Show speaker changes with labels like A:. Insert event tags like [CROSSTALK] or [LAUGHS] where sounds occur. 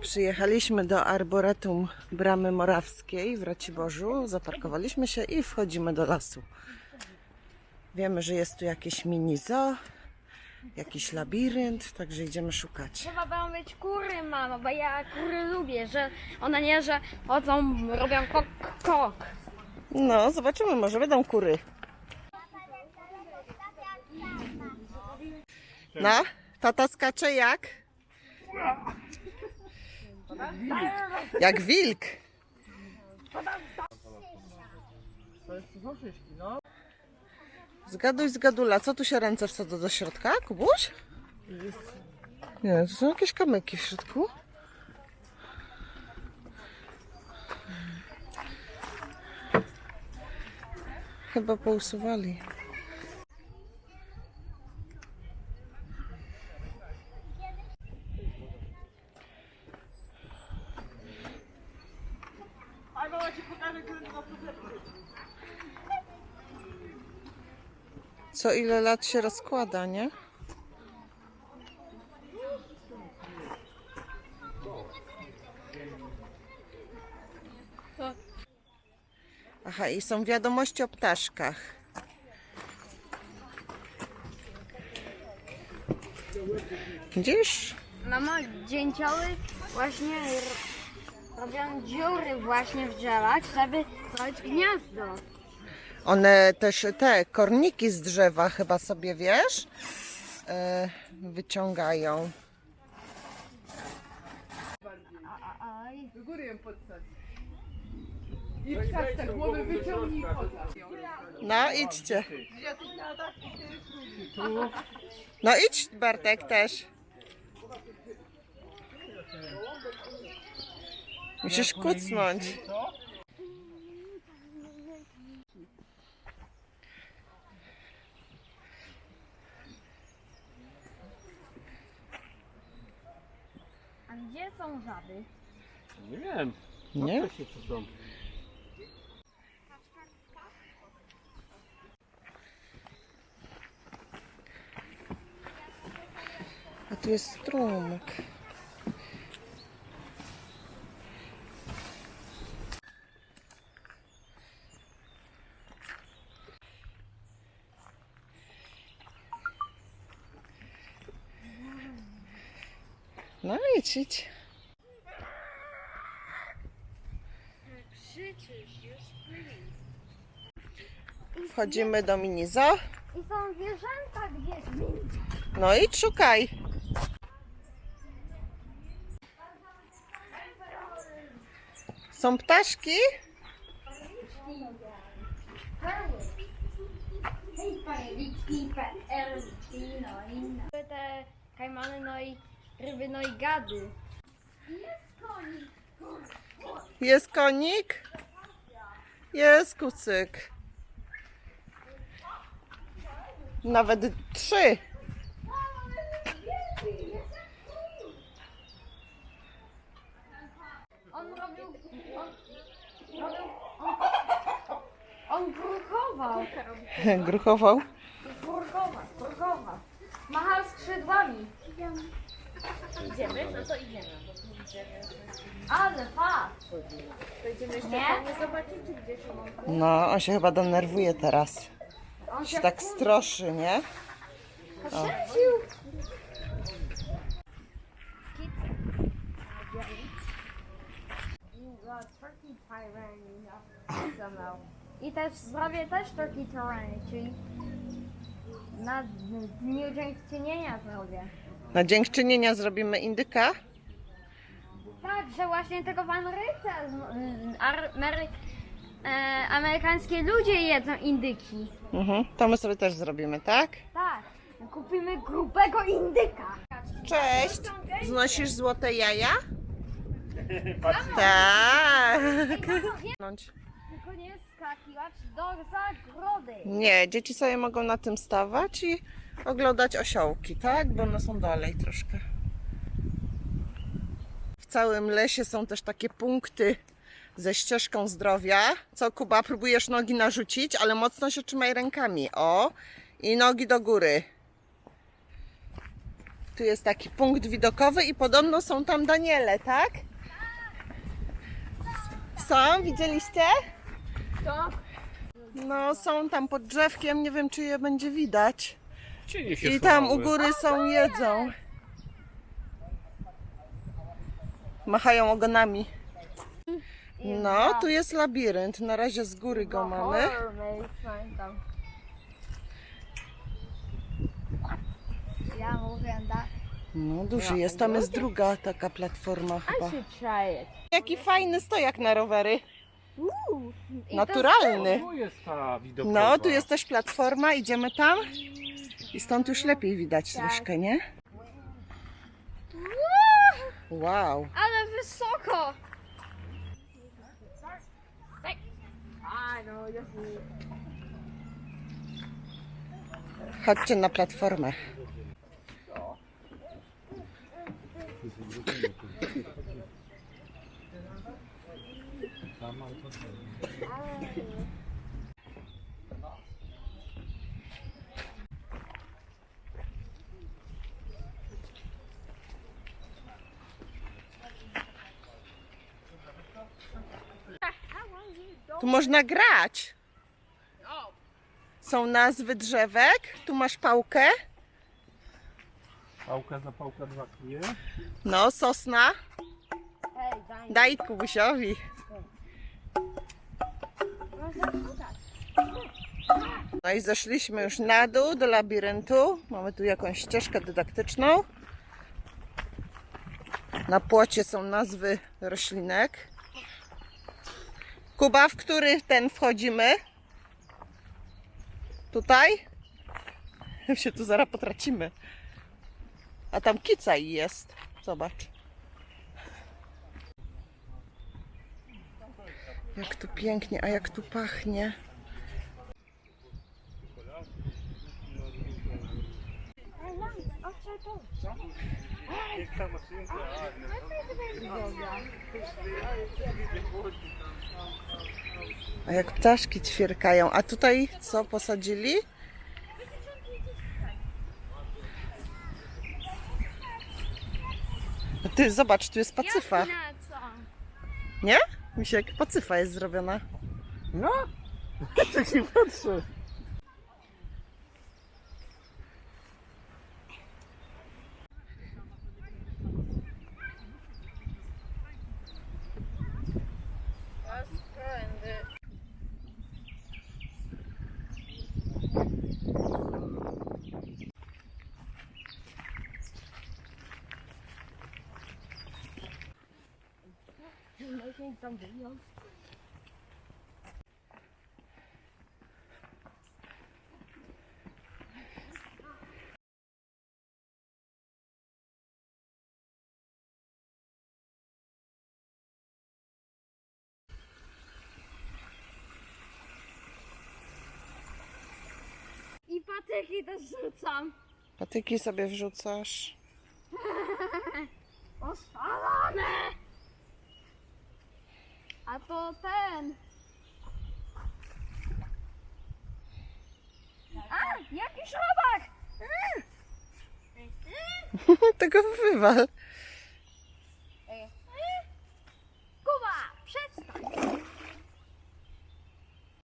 A: Przyjechaliśmy do Arboretum Bramy Morawskiej w Raciborzu, zaparkowaliśmy się i wchodzimy do lasu. Wiemy, że jest tu jakieś mini zoo, jakiś labirynt, także idziemy szukać.
B: Będą być kury, mamo, bo ja kury lubię, że one nie, że chodzą, robią kok, kok.
A: No, zobaczymy, może będą kury. No, tata skacze jak? Jak wilk. Zgaduj, zgadula, co tu się ręce wsadzą do środka, Kubuś? Nie, to są jakieś kamyki w środku. Chyba pousuwali. Co ile lat się rozkłada, nie? Aha, i są wiadomości o ptaszkach. Gdzież?
B: Mamo, dzięcioły właśnie robią dziury właśnie w drzewach, żeby zrobić gniazdo.
A: One też te korniki z drzewa chyba sobie, wiesz, e, wyciągają.
C: I wyciągnij.
A: No, idźcie. No idź, Bartek, też. Musisz kucnąć.
B: Gdzie są żaby?
D: Nie wiem.
A: Nie?
D: Co się tu są?
A: A tu jest strumyk.
B: Już
A: Wchodzimy do minizo.
B: I są zwierzęta gdzieś.
A: No idź, szukaj. Są ptaszki?
B: No i no. Te kajmany, no i ryby, no i gady.
A: Jest konik? Jest kucyk. Nawet trzy.
B: On robił, on robił, on, on gruchował.
A: Gruchował.
B: Gruchował, gruchował. Machał skrzydłami. Idziemy? No to idziemy. Ale fakt. Nie?
A: No, on się chyba denerwuje teraz.
B: On
A: Się tak stroszy, nie?
B: Przecił. I też zrobię też turkey terreny, czyli na dniu dziękczynienia zrobię.
A: Na dziękczynienia zrobimy indyka.
B: Tak, że właśnie tego w Ameryce, ar, Mary, e, amerykańskie ludzie jedzą indyki.
A: Mhm. To my sobie też zrobimy, tak?
B: Tak, kupimy grubego indyka.
A: Cześć. Znosisz złote jaja? Tak.
B: Tylko nie skakiwać do zagrody.
A: Nie, dzieci sobie mogą na tym stawać i oglądać osiołki, tak? Bo one są dalej troszkę. W całym lesie są też takie punkty ze ścieżką zdrowia. Co, Kuba, próbujesz nogi narzucić, ale mocno się trzymaj rękami. O, i nogi do góry. Tu jest taki punkt widokowy i podobno są tam Daniele, tak? Są? Widzieliście?
C: To?
A: No, są tam pod drzewkiem, nie wiem czy je będzie widać.
D: Cienie się
A: I tam u
D: schowały.
A: góry są, jedzą. Machają ogonami. No, tu jest labirynt. Na razie z góry go mamy. No, duży jest. Tam jest druga taka platforma
B: I
A: chyba.
B: should try it.
A: Jaki fajny stojak na rowery. Naturalny.
D: Tu jest ta widokowa.
A: No, tu jest też platforma. Idziemy tam. I stąd już lepiej widać
B: Tak.
A: troszkę, nie? Wow.
B: Ale wysoko!
A: Chodźcie na platformę. Tu można grać. Są nazwy drzewek. Tu masz pałkę.
D: Pałka za pałka dwa kije.
A: No, sosna. Daj Kubusiowi. No i zeszliśmy już na dół do labiryntu. Mamy tu jakąś ścieżkę dydaktyczną. Na płocie są nazwy roślinek. Kuba, w który ten wchodzimy? Tutaj? [LAUGHS] się tu zaraz potracimy. A tam kicaj jest. Zobacz. Jak tu pięknie, a jak tu pachnie. A jak ptaszki ćwierkają. A tutaj co posadzili? A Ty zobacz, tu jest pacyfa.
B: Na co?
A: Nie? Misiek, pacyfa jest zrobiona.
D: No? [LAUGHS] Tak się patrzę.
B: I patyki też rzucam.
A: Patyki sobie wrzucasz. [LAUGHS]
B: Ospalone! A to ten. A, jakiś robak! Mm. [LAUGHS]
A: Tego wywal.